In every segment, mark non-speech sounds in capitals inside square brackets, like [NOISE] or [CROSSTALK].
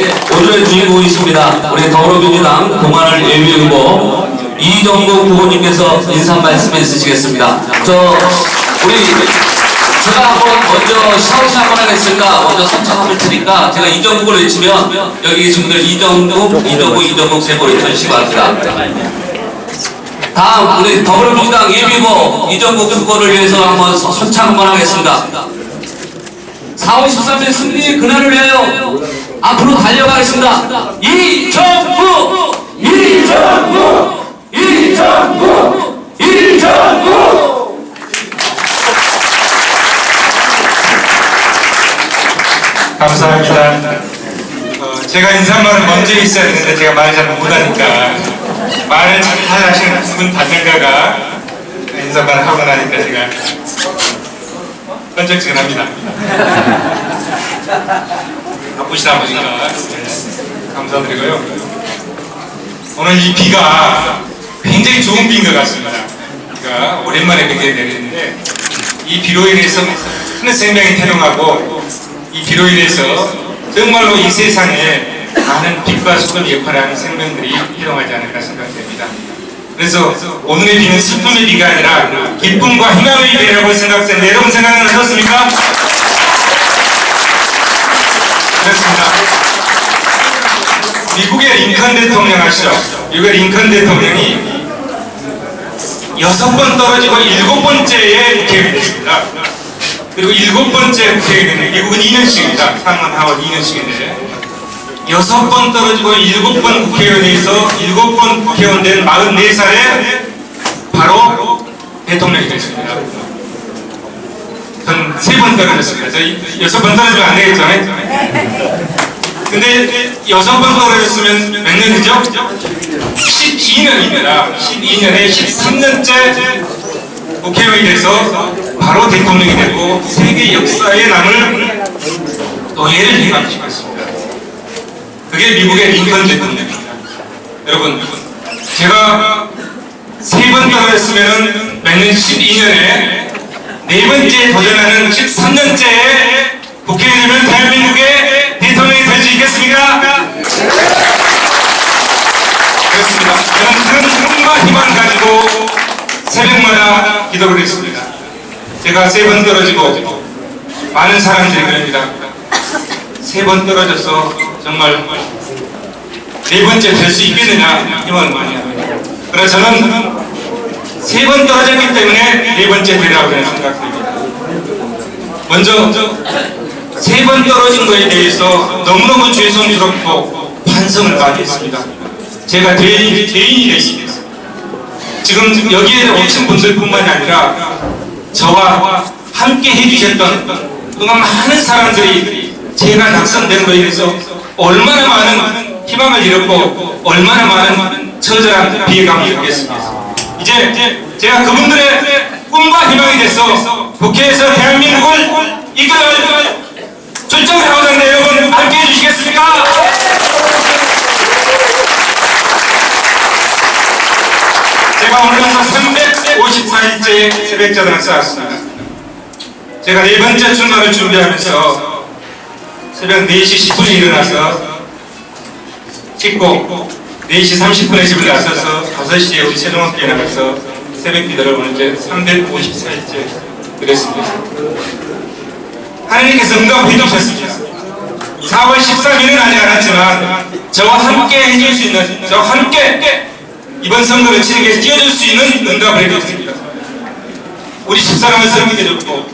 오늘의 주인공이십니다. 우리 더불어민주당 동안을 예비 후보 이정국 후보님께서 인사 말씀해 주시겠습니다. 저 우리 제가 한번 먼저 샤우시 한번 하겠습니다. 먼저 선창함을 테니까 제가 이정국을 외치면 여기 계신 분들 이정국, 이정국, 이정국 세번 외쳐주시기 바랍니다. 다음 우리 더불어민주당 예비 후보 이정국 후보를 위해서 한번 선- 선창 한번 하겠습니다. 4월 13일 승리 그날을 위하여 앞으로 달려가겠습니다. 이정구! 이정구! 이정구! 이정구! 감사합니다. 어, 제가 인사말은 먼저 있어야 되는데 제가 말을 잘 못하니까 말을 잘 하시는 분 받는가가 인사말을 하고 나니까 제가 끈적지근합니다. [LAUGHS] 바쁘시다 아버지가 네, 감사드리고요. 오늘 이 비가 굉장히 좋은 비인 것 같습니다. 비가 오랜만에 비가 내리는데 이 비로 인해서 큰 생명이 태동하고 이 비로 인해서 정말로 이 세상에 많은 빛과 소금 역할을 하는 생명들이 태동하지 않을까 생각됩니다. 그래서 오늘의 비는 슬픔의 비가 아니라 기쁨과 희망의 비라고 생각되는데 여러분 생각은 어떻습니까? 그렇습니다. 미국의 링컨 대통령 아시죠? 미국의 링컨 대통령이 여섯 번 떨어지고 일곱 번째에 국회의원이 됐습니다. 그리고 일곱 번째 국회의원은 미국은 2년씩입니다. 상원 하원 2년씩인데 여섯 번 떨어지고 일곱 번 국회의원에서 일곱 번 국회의원 된 44살에 바로 대통령이 됐습니다. 전세번 떨어졌습니다. 저 여섯 번 떨어지면 안 되겠죠? 근데 여섯 번 떨어졌으면 몇 년이죠? 12년입니다. 12년에 13년째 국회의원이 돼서 바로 대통령이 되고 세계 역사에 남을 노예를 해방시켰습니다. 그게 미국의 링컨 대통령입니다. 여러분, 제가 세번 떨어졌으면 매년 12년에 네 번째 도전하는 13년째 국회의원이면 대한민국의 대통령이 될 수 있겠습니까? 그렇습니다. 저는 그런 꿈과 희망을 가지고 새벽마다 기도를 했습니다. 제가 세 번 떨어지고 많은 사람들이 그럽니다. 세 번 떨어져서 정말 네 번째 될 수 있겠느냐 희망을 많이 합니다. 그래서 저는 세 번 떨어졌기 때문에 네 번째 저는 생각합니다. 먼저 세 번 떨어진 것에 대해서 너무너무 죄송스럽고 반성을 많이 했습니다. 제가 죄인, 죄인이 됐습니다. 지금 여기에 오신 분들뿐만이 아니라 저와 함께 해주셨던 그동안 많은 사람들이 제가 낙선된 거에 대해서 얼마나 많은 희망을 잃었고 얼마나 많은 처절한 비애감을 느꼈습니다. 이제 제가 그분들의 꿈과 희망이 돼서 국회에서 대한민국을 이끌어갈 결정을 하고자 여러분 함께 해주시겠습니까? 제가 오늘부터 354일째 새벽자단을 쌓았습니다. 제가 네 번째 출마를 준비하면서 새벽 4시 10분에 일어나서 씻고 4시 30분에 집을 나서서 5시에 우리 세종학교에 나가서 새벽 기도를 오늘 이제 354일째 드렸습니다. 하나님께서 응답해 주셨습니다. 4월 13일은 아직 않았지만 저와 함께 해줄 수 있는 저와 함께 이번 선거를 위해서 뛰어줄 수 있는 응답을 해줬습니다. 우리 집사람을 섬기게 해줬고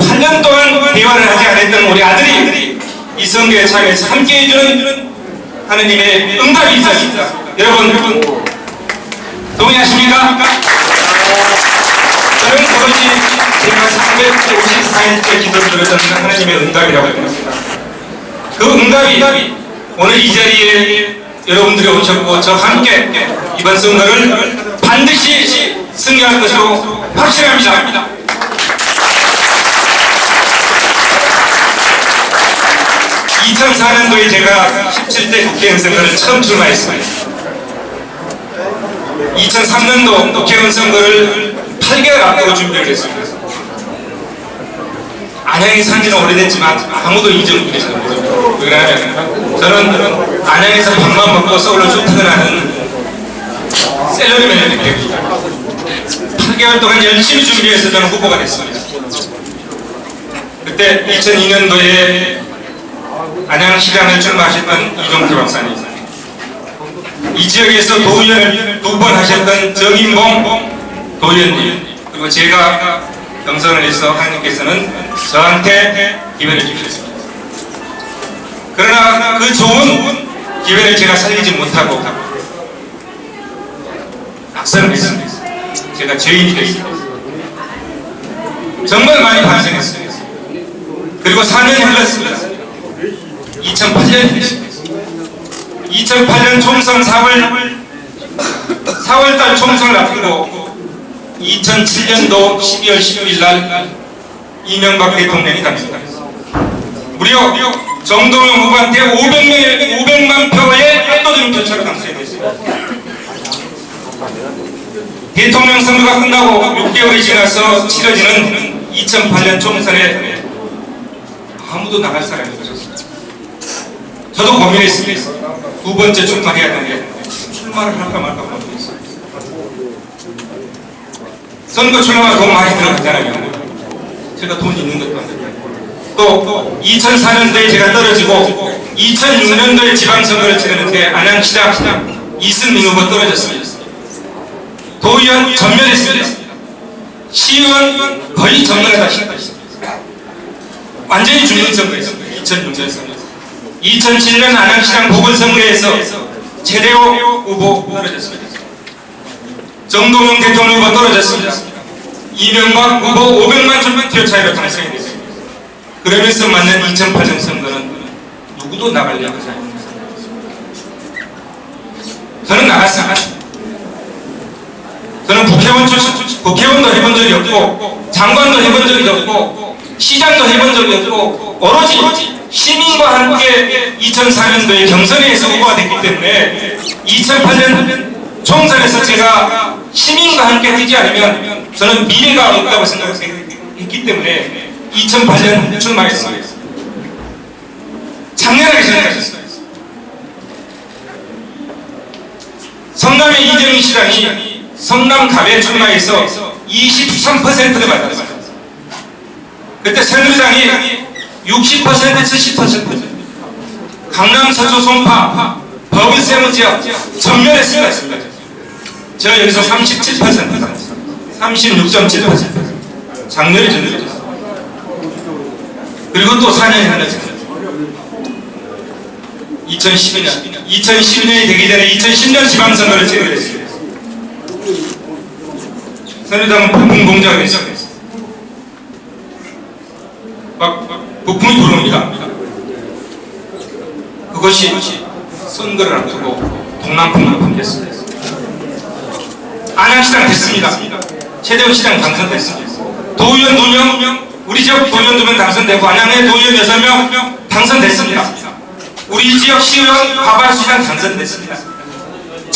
8년 동안 대화를 하지 않았던 우리 아들이 이 선거에 참여해서 함께 해주는 하느님의 응답이 있었습니다. 여러분 동의하십니까? 저는 그것이 제가 354일째 기도를 드렸던 하나님의 응답이라고 합니다. 그 응답이 오늘 이 자리에 여러분들이 오셨고 저 함께 이번 선거를 반드시 승리할 것으로 확신합니다. 2004년도에 제가 17대 국회의원 선거를 처음 출마했습니다. 2003년도 국회의원 선거를 8개월 앞두고 준비를 했습니다. 안양에 산 지는 오래됐지만 아무도 이정국에 잘 모릅니다. 왜 그러냐면 저는 안양에서 밥만 먹고 서울로 쭉 퇴근하는 셀러리맨의 느낌입니다. 8개월 동안 열심히 준비해서 저는 후보가 됐습니다. 그때 2002년도에 안양시장을 출마하셨던 이종태 박사님 이 지역에서 도의원을 두 번 하셨던 정인봉 도의원님 그리고 제가 경선을 해서 하나님께서는 저한테 기회를 주셨습니다. 그러나 그 좋은 기회를 제가 살리지 못하고 낙선을 했습니다. 제가 죄인이 됐습니다. 정말 많이 반성했습니다. 그리고 4년이 흘렀습니다. 2008년이 됐습니다. 2008년 총선 4월 4월달 총선을 앞두고 2007년도 12월 10일 날 이명박 대통령이 당선됐습니다. 무려 정동영 후보한테 500명, 500만 표의 압도적인 표차로 당선이 됐습니다. 대통령 선거가 끝나고 6개월이 지나서 치러지는 2008년 총선에 아무도 나갈 사람이 없었습니다. 저도 고민했습니다. 두 번째 출마해야 되는데 출마를 할까 말까 고민했어요. 선거 출마가 돈 많이 들어갔잖아요. 제가 돈 있는 것도 아니고. 또 2004년도에 제가 떨어지고 2006년도에 지방선거를 치르는데 안양시장 이승민 후보 떨어졌습니다. 도의원 전멸했습니다. 시의원 거의 전멸하다시피 완전히 죽는 선거였습니다. 2006년 선거. 2007년 안양시장 보궐선거에서 최대호 후보 떨어졌습니다. 정동영 대통령 후보 떨어졌습니다. 이명박 후보 500만 표 차이로 당선이 됐습니다. 그러면서 맞는 2008년 선거는 누구도 나가려고 선거였습니다. 저는 나갔습니다. 저는 국회의원 출신, 국회의원도 해본 적이 없고, 장관도 해본 적이 없고, 시장도 해본 적이 없고, 오로지 시민과 함께 2004년도에 경선에서 후보가 됐기 때문에 2008년 총선에서 제가 시민과 함께 하지 않으면 저는 미래가 없다고 생각했기 때문에 2008년 출마했어요. 작년에 생각했어요. 성남의 이재명 시장이 성남갑에 출마해서 23%를 받았어요. 그때 새누리당이 60% 70% 강남 서초 송파 버블세무 지역 전멸했습니다. 제가 여기서 37% 36.7% 작년에 전멸했어요. 그리고 또 4년이 흘렀습니다. 2012년 2012년이 되기 전에 2010년 지방선거를 제거했습니다. 새누리당은 부품 공작을 했습니다. 부품이 들어옵니다. 그것이 선거를 앞두고 동남풍으로 바뀌었습니다. 안양시장 됐습니다. 최대원 시장 당선됐습니다. 도의원 2명, 우리 지역 도의원 2명 당선되고 안양의 도의원 6명 당선됐습니다. 우리 지역 시의원 과발시장 당선됐습니다.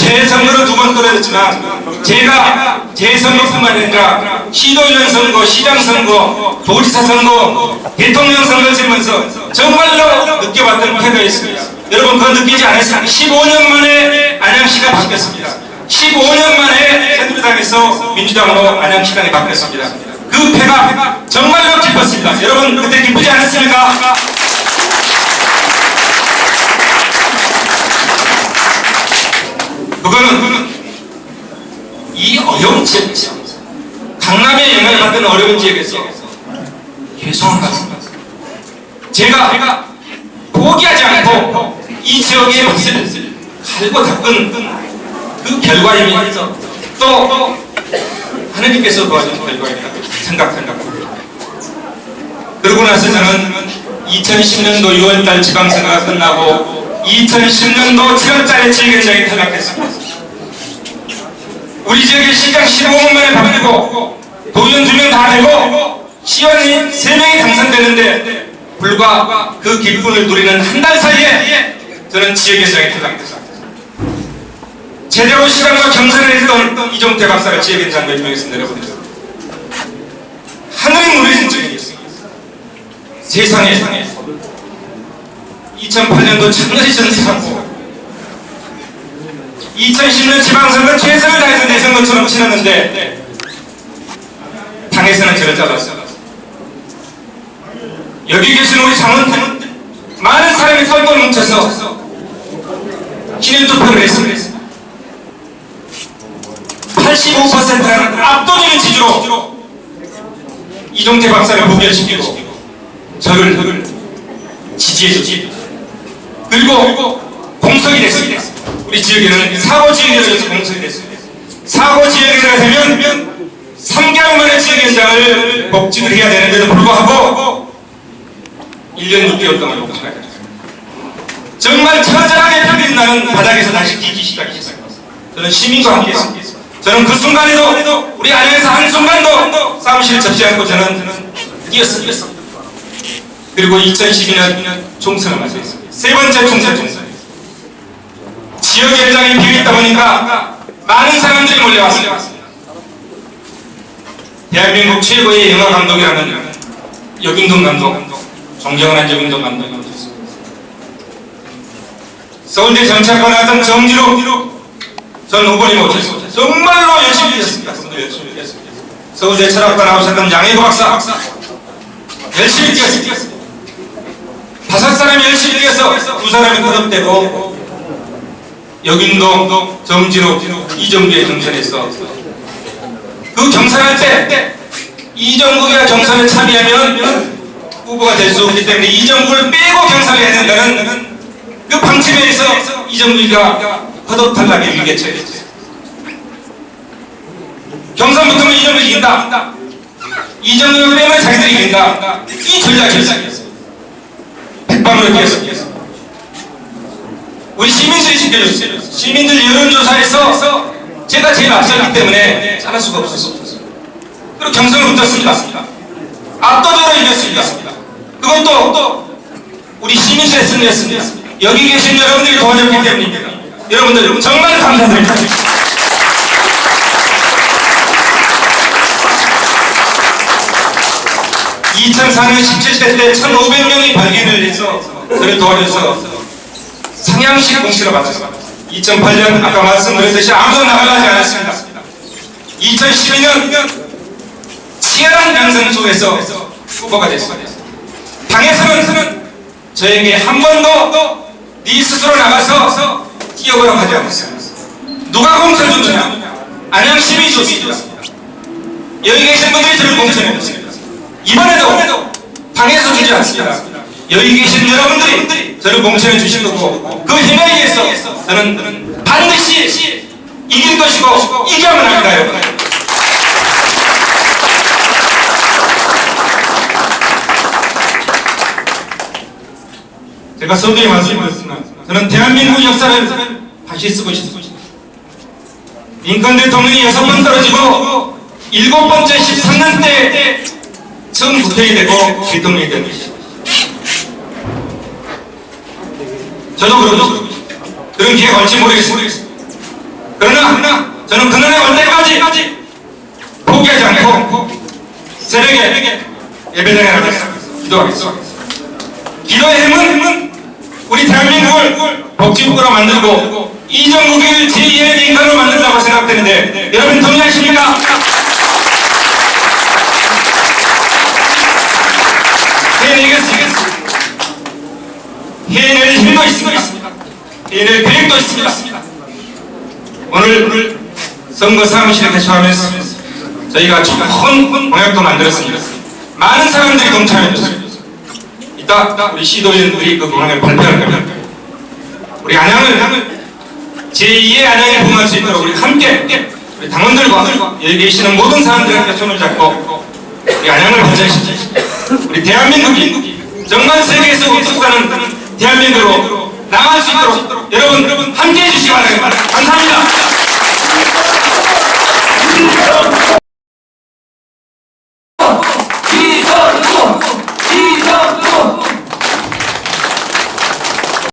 재선거는 두번 떨어졌지만 제가 재선거뿐만 아니라 시도의원 선거, 시장 선거, 도지사 선거, 대통령 선거를 치면서 정말로 느껴봤던 패배였습니다. 여러분 그거 느끼지 않았습니까? 15년 만에 안양시가 바뀌었습니다. 15년 만에 새누리당에서 민주당으로 안양시장이 바뀌었습니다. 그 패가 정말로 기뻤습니다. 여러분 그때 기쁘지 않았습니까? 그거는 이 어려운 지역, 강남의 영향을 받는 어려운 지역에서 죄송한 것 같습니다. 제가 포기하지 않고 이 지역의 밭을 갈고 닦은 그 결과임이 또 하느님께서 도와준 결과이다 생각합니다. 그러고 나서 저는 2010년도 6월달 지방선거가 끝나고 2010년도 7월달에 지역위원장에 탈락했습니다. 우리 지역의 시장 15분 만에 바뀌고 도의원 2명 다 되고 시의원이 3명이 당선되는데 불과 그 기쁨을 누리는 한 달 사이에 저는 지역위원장에 탈락했습니다. 제대로 시장과 경선을 했던 이종태 박사가 지역위원장 몇 명에서 내려보냈습니다. 하늘이 무너진 적이 있습니다. 세상에 2008년도 장렬히 전사하고. 2010년 지방선거 최선을 다해서 내선거처럼 치렀는데 당에서는 저를 잘랐어. 여기 계신 우리 장원들 많은 사람이 털고 뭉쳐서 기념투표를 했습니다. 85%라는 압도적인 지지로 이종태 박사를 부결시키고 저를 지지해줬습니다. 그리고 공석이 됐습니다. 우리 지역에는 사고 지역이라서 공석이 됐습니다. 사고 지역이라 되면 3개월 만에 지역위원장을 복직을 해야 되는데도 불구하고 1년 6개월 동안 복직을 했습니다. 정말 처절하게 펴린 나는 바닥에서 다시 뛰기 시작했어요. 저는 시민과 함께 했습니다. 저는 그 순간에도 우리 안에서 한 순간도 사무실을 접지 않고 저는 뛰었습니다. 그리고 2012년 총선을 맞이했습니다. 세 번째 총선. 지역 현장에 비어 있다 보니까 많은 사람들이 몰려왔습니다. 대한민국 최고의 영화 감독이라는 여균동 감독, 존경하는 여균동 감독이 오셨습니다. 서울대 정치학과 나왔던 정지로 전 후보님 오셨습니다. 정말로 열심히 했습니다. 그분도 열심히 했습니다. 서울대 철학과 나오셨던 양해고 박사 열심히 뛰었습니다. 다섯 사람이 열심히 뛰어서 두 사람이 거듭되고 여긴도 정지로 이정규의 경선에서 그 경선할 때 이정국이가 경선에 참여하면 후보가 될 수 없기 때문에 이정국을 빼고 경선을 해야 된다는 그 방침에서 이정국이가 거듭 탈락의 처했어요. 경선부터는 이정국이 이긴다. 이정국을 빼면 자기들이 이긴다. 이 전략이었어요. 백방으로 뛰었습니다. 우리 시민들이 지켜줬어요. 시민들 여론조사에서 제가 제일 앞섰기 때문에 잘할 수가 없었어요. 그리고 경선을 붙었습니다. 압도적으로 이겼습니다. 그것도 우리 시민들의 승리였습니다. 여기 계신 여러분들이 도와줬기 때문입니다. 여러분들 정말 감사드립니다. 2004년 17대 때 1,500명이 발견을 해서 저를 도와줘서 상향식 공시를 받았습니다. 2008년 아까 말씀드렸듯이 아무도 나가지 않았습니다. 2012년 치열한 경선 속에서 후보가 됐습니다. 당에서는 저에게 한 번도 네 스스로 나가서 뛰어보라고 하지 않았습니다. 누가 공천 줬느냐? 안양 시민이 줬습니다. 여기 계신 분들이 저를 공천해 줬습니다. 이번에도 당에서 주지 않습니다. 여기 계신 여러분들이 저를 공천해 주신 거고 그 힘에 의해서 저는 반드시 이길 것이고 이겨야만 합니다. 제가 서두에 말씀드렸지만 저는 대한민국 역사를 다시 쓰고 싶습니다. 링컨 대통령이 여섯 번 떨어지고 일곱 번째 13년 때 국회에 되고 된 것이죠. 저도 그러고 그런 기회가 올지 모르겠습니다. 그러나 저는 그날에 올 때까지 포기하지 않고 새벽에 예배당에 나가서 기도하겠습니다. 기도의 힘은 우리 대한민국을 복지국가로 만들고 이정국을 제2의 인간으로 만든다고 생각되는데 여러분 동의하십니까? 해내겠습니다. 해낼 힘도 있습니다. 해낼 계획도 있습니다. 오늘, 선거 사무실에 개최하면서 저희가 좋은 공약도 만들었습니다. 많은 사람들이 동참해줬습니다. 이따 우리 시도인들이 그 공약을 발표할 겁니다. 우리 안양을 제2의 안양에 부응할 수 있도록 우리 함께 우리 당원들과 여기 계시는 모든 사람들이 함께 손을 잡고 우리 안양을 발전시키자. 우리 대한민국이 정말 세계에서 우뚝하는 대한민국으로 나갈 수 있도록 여러분 여러분 함께해 주시기 바랍니다. 감사합니다.